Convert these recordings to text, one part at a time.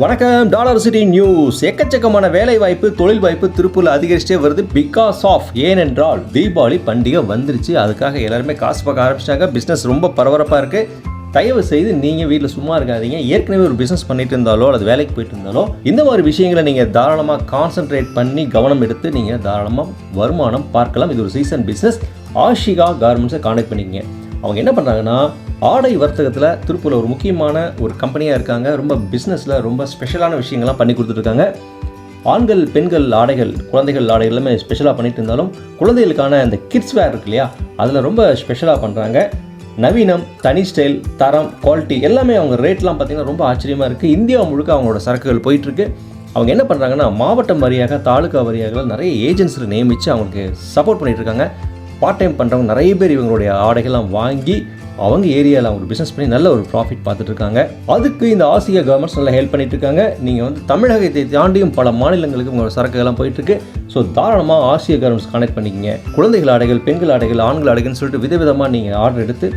வணக்கம் dollar city news. எக்கச்சக்கமான வேலை வாய்ப்பு தொழில் வாய்ப்பு திருப்பூரில் அதிகரிச்சிட்டே வருது பிகாஸ் ஆஃப் ஏனென்றால் தீபாவளி பண்டிகை வந்துருச்சு. அதுக்காக எல்லாருமே காசு பார்க்க ஆரம்பிச்சிட்டாங்க. பிஸ்னஸ் ரொம்ப பரபரப்பாக இருக்கு. தயவு செய்து நீங்கள் வீட்டில் சும்மா இருக்காதீங்க. ஏற்கனவே ஒரு பிஸ்னஸ் பண்ணிட்டு இருந்தாலோ அல்லது வேலைக்கு போயிட்டு இருந்தாலோ இந்த மாதிரி விஷயங்களை நீங்கள் தாராளமாக கான்சென்ட்ரேட் பண்ணி கவனம் எடுத்து நீங்கள் தாராளமாக வருமானம் பார்க்கலாம். இது ஒரு சீசன் பிஸ்னஸ் ஆஷிகா கார்மெண்ட்ஸை கான்டெக்ட் பண்ணிக்கங்க. அவங்க என்ன பண்ணுறாங்கன்னா ஆடை வர்த்தகத்தில் திருப்பூரில் ஒரு முக்கியமான ஒரு கம்பெனியாக இருக்காங்க. ரொம்ப பிஸ்னஸில் ரொம்ப ஸ்பெஷலான விஷயங்கள்லாம் பண்ணி கொடுத்துட்ருக்காங்க. ஆண்கள் பெண்கள் ஆடைகள் குழந்தைகள் ஆடை எல்லாமே ஸ்பெஷலாக பண்ணிட்டு இருந்தாலும் குழந்தைகளுக்கான அந்த கிட்ஸ் வேர் இருக்கு இல்லையா அதில் ரொம்ப ஸ்பெஷலாக பண்ணுறாங்க நவீனம் தனி ஸ்டைல் தரம் குவாலிட்டி எல்லாமே அவங்க ரேட்லாம் பார்த்தீங்கன்னா ரொம்ப ஆச்சரியமாக இருக்குது இந்தியா முழுக்க அவங்களோட சரக்குகள் போயிட்டுருக்கு அவங்க என்ன பண்ணுறாங்கன்னா மாவட்டம் வாரியாக தாலுகா வாரியாக நிறைய ஏஜென்ட்ஸில் நியமித்து அவங்களுக்கு சப்போர்ட் பண்ணிகிட்ருக்காங்க பார்ட் டைம் பண்ணுறவங்க நிறைய பேர் இவங்களுடைய ஆடைகள்லாம் வாங்கி அவங்க ஏரியாவில் அவங்க பிஸ்னஸ் பண்ணி நல்ல ஒரு ப்ராஃபிட் பார்த்துட்டு இருக்காங்க. அதுக்கு இந்த ஆசிய கவர்மெண்ட்ஸ் நல்லா ஹெல்ப் பண்ணிட்டு இருக்காங்க. நீங்கள் வந்து தமிழகத்தை தாண்டியும் பல மாநிலங்களுக்கு உங்களோட சரக்குகள்லாம் போயிட்டுருக்கு. ஸோ தாராளமாக ஆசிய கவர்மெண்ட்ஸ் கனெக்ட் பண்ணிக்கங்க. குழந்தைகள் ஆடைகள் பெண்கள் ஆடைகள் ஆண்கள் ஆடைகள்னு சொல்லிட்டு விதவிதமாக நீங்கள் ஆர்டர் எடுத்து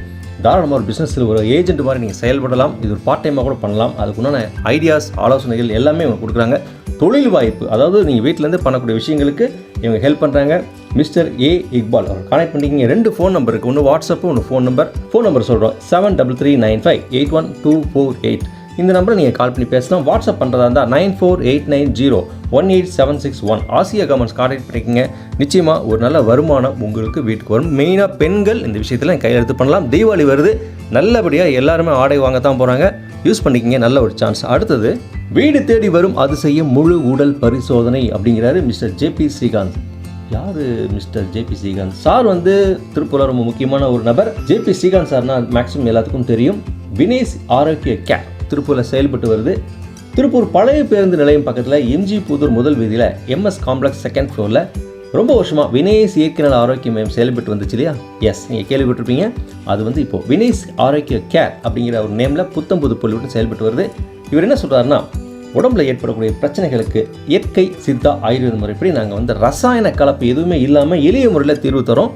தாராளமாக ஒரு பிஸ்னஸில் ஒரு ஏஜென்ட் மாதிரி நீங்கள் செயல்படலாம். இது ஒரு பார்ட் டைமாக கூட பண்ணலாம். அதுக்குண்டான ஐடியாஸ் ஆலோசனைகள் எல்லாமே கொடுக்குறாங்க. தொழில் வாய்ப்பு அதாவது நீங்கள் வீட்டிலேருந்து பண்ணக்கூடிய விஷயங்களுக்கு இவங்க ஹெல்ப் பண்ணுறாங்க மிஸ்டர் ஏ இக்பால் அவர் கனெக்ட் பண்ணிக்கிங்க. ரெண்டு ஃபோன் நம்பர் இருக்குது ஒன்று வாட்ஸ்அப்பு ஒன்று ஃபோன் நம்பர் ஃபோன் நம்பர் சொல்கிறோம் seven double three nine five eight one two four eight இந்த நம்பரை நீங்கள் கால் பண்ணி பேசலாம். வாட்ஸ்அப் பண்ணுறதா இருந்தால் nine four eight nine zero one eight seven six one Ashika garments contact பண்ணிக்கங்க. நிச்சயமாக ஒரு நல்ல வருமானம் உங்களுக்கு வீட்டுக்கு வரும். மெயினாக பெண்கள் இந்த விஷயத்தில் கையெழுத்து பண்ணலாம். தீபாவளி வருது. நல்லபடியாக எல்லாருமே ஆடை வாங்க தான் போகிறாங்க யூஸ் பண்ணிக்கிங்க நல்ல ஒரு சான்ஸ் அடுத்தது வீடு தேடி வரும் அதிசயம் முழு உடல் பரிசோதனை அப்படிங்கிறாரு மிஸ்டர் ஜேபி ஸ்ரீகாந்த். யார் மிஸ்டர் ஜேபி ஸ்ரீகாந்த்? சார் வந்து திருப்பூரில் ரொம்ப முக்கியமான ஒரு நபர். ஜேபி ஸ்ரீகாந்த் சார்னா மேக்ஸிமம் எல்லாத்துக்கும் தெரியும். வினேஷ் ஆரோக்கிய கேர் திருப்பூரில் செயல்பட்டு வருது. திருப்பூர் பழைய பேருந்து நிலையம் பக்கத்தில் எம்ஜி புதூர் முதல் வீதியில் எம்எஸ் காம்ப்ளெக்ஸ் செகண்ட் ஃப்ளோரில் ரொம்ப வருஷமாக வினேஷ் இயற்கை ஆரோக்கிய மையம் செயல்பட்டு வந்துச்சு இல்லையா? எஸ் நீங்கள் கேள்விப்பட்டிருப்பீங்க. அது வந்து இப்போது வினேஷ் ஆரோக்கிய கேர் அப்படிங்கிற ஒரு நேமில் புத்தம் புது பொருள் செயல்பட்டு வருது. இவர் என்ன சொல்கிறாருன்னா உடம்புல ஏற்படக்கூடிய பிரச்சனைகளுக்கு இயற்கை சித்தா ஆயுர்வேத முறைப்படி நாங்கள் வந்து ரசாயன கலப்பு எதுவுமே இல்லாமல் எளிய முறையில் தீர்வு தரோம்.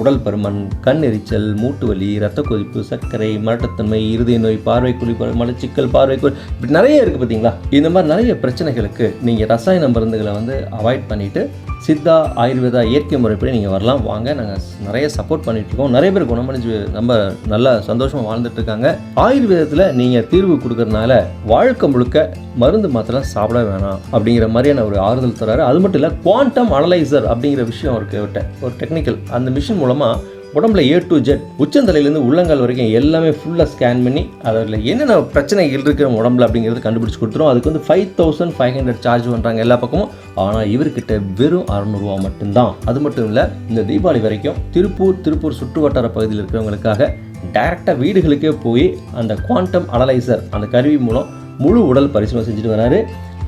உடல் பருமன் கண் எரிச்சல் மூட்டு வலி ரத்த கொதிப்பு சர்க்கரை மரட்டத்தன்மை இருதய நோய் பார்வை குழிப்பு மலச்சிக்கல் பார்வை இப்படி நிறைய இருக்குது பார்த்தீங்களா இந்த மாதிரி நிறைய பிரச்சனைகளுக்கு நீங்கள் ரசாயன மருந்துகளை வந்து அவாய்ட் பண்ணிவிட்டு சித்தா ஆயுர்வேதா இயற்கை முறைப்படி நீங்கள் வரலாம். வாங்க நாங்கள் நிறைய சப்போர்ட் பண்ணிட்டு இருக்கோம். நிறைய பேர் குணமடைஞ்சு நம்ம நல்லா சந்தோஷமாக வாழ்ந்துட்டுருக்காங்க ஆயுர்வேதத்தில் நீங்கள் தீர்வு கொடுக்கறதுனால வாழ்க்கை முழுக்க மருந்து மாத்திரம் சாப்பிட வேணாம் அப்படிங்கிற மாதிரியான ஒரு ஆறுதல் தராரு. அது மட்டும் இல்லை குவாண்டம் அனலைசர் அப்படிங்கிற விஷயம் அவருக்கு ஒரு டெக்னிக்கல் அந்த மிஷின் மூலமாக உடம்புல ஏ டு ஜெட் உச்சந்தலையிலேருந்து உள்ளங்கால் வரைக்கும் எல்லாமே ஃபுல்லாக ஸ்கேன் பண்ணி அதில் என்னென்ன பிரச்சனைகள் இருக்கிற உடம்புல அப்படிங்கிறது கண்டுபிடிச்சு கொடுத்துரும். அதுக்கு வந்து five thousand five hundred charge பண்ணுறாங்க எல்லா பக்கமும். ஆனால் இவர்கிட்ட வெறும் அறநூறுவா மட்டும்தான். அது மட்டும் இல்லை இந்த தீபாவளி வரைக்கும் திருப்பூர் திருப்பூர் சுற்று வட்டார பகுதியில் இருக்கிறவங்களுக்காக டைரெக்டாக வீடுகளுக்கே போய் அந்த குவாண்டம் அனலைசர் அந்த கருவி மூலம் முழு உடல் பரிசோதனை செஞ்சுட்டு வராரு.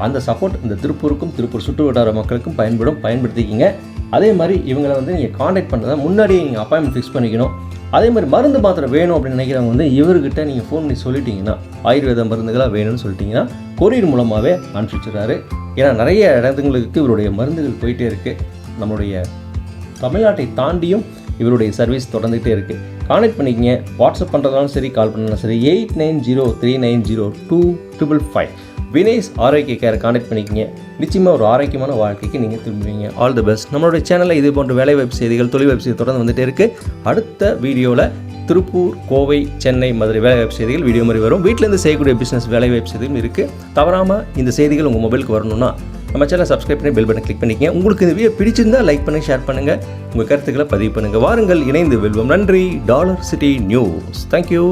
அந்த சப்போர்ட் இந்த திருப்பூருக்கும் திருப்பூர் சுற்று வட்டார மக்களுக்கும் பயன்படும் பயன்படுத்திக்கிங்க. அதே மாதிரி இவங்களை வந்து நீங்கள் காண்டாக்ட் பண்ணுறதா முன்னாடியே நீங்கள் அப்பாயின்மெண்ட் ஃபிக்ஸ் பண்ணிக்கணும். அதே மாதிரி மருந்து மாத்திரை வேணும் அப்படின்னு நினைக்கிறவங்க வந்து இவர்கிட்ட நீங்கள் ஃபோன் பண்ணி சொல்லிட்டீங்கன்னா ஆயுர்வேத மருந்துகளாக வேணும்னு சொல்லிட்டீங்கன்னா கொரியர் மூலமாகவே அனுப்பிச்சிடுறாரு. ஏன்னா நிறைய இடங்களுக்கு இவருடைய மருந்துகள் போயிட்டே இருக்குது நம்மளுடைய தமிழ்நாட்டை தாண்டியும் இவருடைய சர்வீஸ் தொடர்ந்துகிட்டே இருக்குது கான்டாக்ட் பண்ணிக்கங்க. வாட்ஸ்அப் பண்ணுறதாலும் சரி கால் பண்ணாலும் சரி eight nine zero three nine zero two triple five Vinesh Arokiya கேரை contact பண்ணிக்கங்க. நிச்சயமாக ஒரு ஆரோக்கியமான வாழ்க்கைக்கு நீங்கள் திரும்புவீங்க. ஆல் தி பெஸ்ட் நம்மளுடைய சேனலில் இது போன்ற வேலை வாய்ப்பு செய்திகள் தொழில் வாய்ப்பு செய்தி தொடர்ந்து வந்துகிட்டே இருக்குது அடுத்த வீடியோவில் திருப்பூர் கோவை சென்னை மதுரை வேலை வாய்ப்பு செய்திகள் வீடியோ மாதிரி வரும். வீட்டிலேருந்து செய்யக்கூடிய பிஸ்னஸ் வேலை வாய்ப்பு செய்திகளும் இருக்குது தவறாமல் இந்த செய்திகள் உங்கள் மொபைலுக்கு வரணும்னா நம்ம சேனல் சப்ஸ்கிரைப் பண்ணி பெல் பட்டன் கிளிக் பண்ணிக்கங்க. உங்களுக்கு இந்த வீடியோ பிடிச்சிருந்தா லைக் பண்ணி ஷேர் பண்ணுங்கள் உங்கள் கருத்துக்களை பதிவு பண்ணுங்கள் வாருங்கள் இணைந்து வெல்வோம். நன்றி. Dollar city news. தேங்க்யூ